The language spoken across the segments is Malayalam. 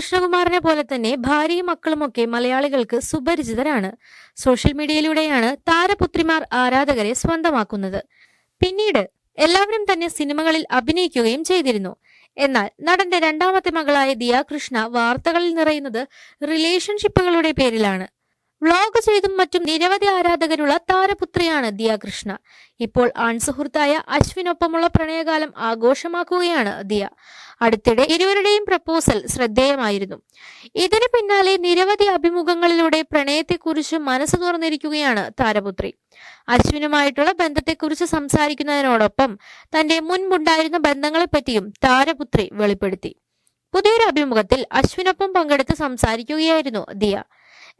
കൃഷ്ണകുമാറിനെ പോലെ തന്നെ ഭാര്യയും മക്കളുമൊക്കെ മലയാളികൾക്ക് സുപരിചിതരാണ്. സോഷ്യൽ മീഡിയയിലൂടെയാണ് താരപുത്രിമാർ ആരാധകരെ സ്വന്തമാക്കുന്നത്. പിന്നീട് എല്ലാവരും തന്നെ സിനിമകളിൽ അഭിനയിക്കുകയും ചെയ്തിരുന്നു. എന്നാൽ നടന്റെ രണ്ടാമത്തെ മകളായ ദിയ കൃഷ്ണ വാർത്തകളിൽ നിറയുന്നത് റിലേഷൻഷിപ്പുകളുടെ പേരിലാണ്. വ്ളോഗ് ചെയ്തും മറ്റും നിരവധി ആരാധകരുള്ള താരപുത്രിയാണ് ദിയ കൃഷ്ണ ഇപ്പോൾ ആൺസുഹൃത്തായ അശ്വിനൊപ്പമുള്ള പ്രണയകാലം ആഘോഷമാക്കുകയാണ് ദിയ. അടുത്തിടെ ഇരുവരുടെയും പ്രപ്പോസൽ ശ്രദ്ധേയമായിരുന്നു. ഇതിന് പിന്നാലെ നിരവധി അഭിമുഖങ്ങളിലൂടെ പ്രണയത്തെക്കുറിച്ച് മനസ്സ് തുറന്നിരിക്കുകയാണ് താരപുത്രി. അശ്വിനുമായിട്ടുള്ള ബന്ധത്തെക്കുറിച്ച് സംസാരിക്കുന്നതിനോടൊപ്പം തന്റെ മുൻപുണ്ടായിരുന്ന ബന്ധങ്ങളെപ്പറ്റിയും താരപുത്രി വെളിപ്പെടുത്തി. പുതിയൊരു അഭിമുഖത്തിൽ അശ്വിനൊപ്പം പങ്കെടുത്ത് സംസാരിക്കുകയായിരുന്നു ദിയ.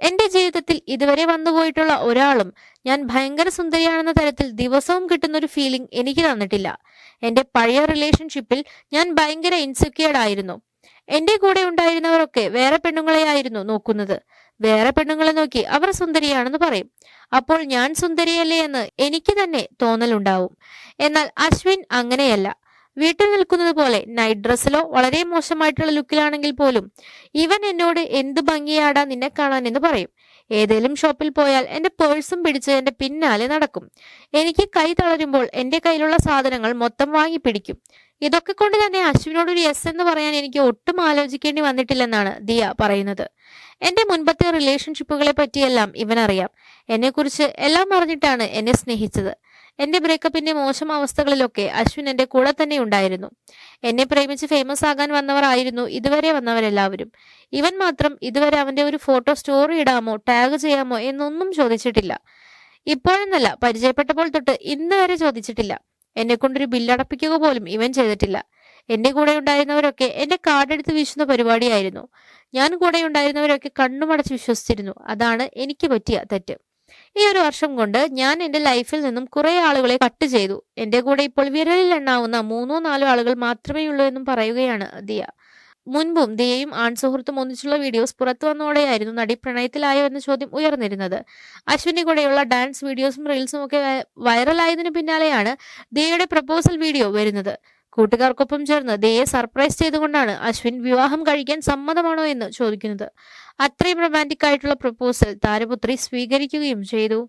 എന്റെ ജീവിതത്തിൽ ഇതുവരെ വന്നുപോയിട്ടുള്ള ഒരാളും ഞാൻ ഭയങ്കര സുന്ദരിയാണെന്ന തരത്തിൽ ദിവസവും കിട്ടുന്ന ഒരു ഫീലിംഗ് എനിക്ക് തന്നിട്ടില്ല. എന്റെ പഴയ റിലേഷൻഷിപ്പിൽ ഞാൻ ഭയങ്കര ഇൻസെക്യൂർഡ് ആയിരുന്നു. എന്റെ കൂടെ ഉണ്ടായിരുന്നവരൊക്കെ വേറെ പെണ്ണുങ്ങളെയായിരുന്നു നോക്കുന്നത്. വേറെ പെണ്ണുങ്ങളെ നോക്കി അവർ സുന്ദരിയാണെന്ന് പറയും. അപ്പോൾ ഞാൻ സുന്ദരിയല്ലേ എന്ന് എനിക്ക് തന്നെ തോന്നലുണ്ടാവും. എന്നാൽ അശ്വിൻ അങ്ങനെയല്ല. വീട്ടിൽ നിൽക്കുന്നത് പോലെ നൈറ്റ് ഡ്രസ്സിലോ വളരെ മോശമായിട്ടുള്ള ലുക്കിലാണെങ്കിൽ പോലും ഇവൻ എന്നോട് എന്ത് ഭംഗിയാടാ നിന്നെ കാണാൻ എന്ന് പറയും. ഏതെങ്കിലും ഷോപ്പിൽ പോയാൽ എന്റെ പേഴ്സും പിടിച്ച് എന്റെ പിന്നാലെ നടക്കും. എനിക്ക് കൈ തളരുമ്പോൾ എന്റെ കയ്യിലുള്ള സാധനങ്ങൾ മൊത്തം വാങ്ങി പിടിക്കും. ഇതൊക്കെ കൊണ്ട് തന്നെ അശ്വിനോട് ഒരു യെസ് എന്ന് പറയാൻ എനിക്ക് ഒട്ടും ആലോചിക്കേണ്ടി വന്നിട്ടില്ലെന്നാണ് ദിയ പറയുന്നത്. എന്റെ മുൻപത്തെ റിലേഷൻഷിപ്പുകളെ പറ്റിയെല്ലാം ഇവനറിയാം. എന്നെക്കുറിച്ച് എല്ലാം അറിഞ്ഞിട്ടാണ് എന്നെ സ്നേഹിച്ചത്. എന്റെ ബ്രേക്കപ്പിന്റെ മോശം അവസ്ഥകളിലൊക്കെ അശ്വിൻ എന്റെ കൂടെ തന്നെ ഉണ്ടായിരുന്നു. എന്നെ പ്രേമിച്ച് ഫേമസ് ആകാൻ വന്നവർ ആയിരുന്നു ഇതുവരെ വന്നവരെല്ലാവരും. ഇവൻ മാത്രം ഇതുവരെ അവന്റെ ഒരു ഫോട്ടോ സ്റ്റോറി ഇടാമോ ടാഗ് ചെയ്യാമോ എന്നൊന്നും ചോദിച്ചിട്ടില്ല. ഇപ്പോഴെന്നല്ല പരിചയപ്പെട്ടപ്പോൾ തൊട്ട് ഇന്ന് വരെ ചോദിച്ചിട്ടില്ല. എന്നെ കൊണ്ടൊരു ബില്ലടപ്പിക്കുക പോലും ഇവൻ ചെയ്തിട്ടില്ല. എന്റെ കൂടെ ഉണ്ടായിരുന്നവരൊക്കെ എന്റെ കാർഡെടുത്ത് വീശുന്ന പരിപാടിയായിരുന്നു. ഞാൻ കൂടെ ഉണ്ടായിരുന്നവരൊക്കെ കണ്ണുമടച്ച് വിശ്വസിച്ചിരുന്നു. അതാണ് എനിക്ക് പറ്റിയ തെറ്റ്. ഈ ഒരു വർഷം കൊണ്ട് ഞാൻ എന്റെ ലൈഫിൽ നിന്നും കുറെ ആളുകളെ കട്ട് ചെയ്തു. എന്റെ കൂടെ ഇപ്പോൾ വിരലിൽ എണ്ണാവുന്ന മൂന്നോ നാലോ ആളുകൾ മാത്രമേ ഉള്ളൂ എന്നും പറയുകയാണ് ദിയ. മുൻപും ദിയയും ആൺസുഹൃത്തും ഒന്നിച്ചുള്ള വീഡിയോസ് പുറത്തു വന്നോടെയായിരുന്നു നടി പ്രണയത്തിലായോ എന്ന ചോദ്യം ഉയർന്നിരുന്നത്. അശ്വിനി കൂടെയുള്ള ഡാൻസ് വീഡിയോസും റീൽസും ഒക്കെ വൈറലായതിനു പിന്നാലെയാണ് ദിയയുടെ പ്രപ്പോസൽ വീഡിയോ വരുന്നത്. കൂട്ടുകാർക്കൊപ്പം ചേർന്ന് ദയെ സർപ്രൈസ് ചെയ്തുകൊണ്ടാണ് അശ്വിൻ വിവാഹം കഴിക്കാൻ സമ്മതമാണോ എന്ന് ചോദിക്കുന്നത്. അത്രയും റൊമാന്റിക് ആയിട്ടുള്ള പ്രപ്പോസൽ താരപുത്രി സ്വീകരിക്കുകയും ചെയ്തു.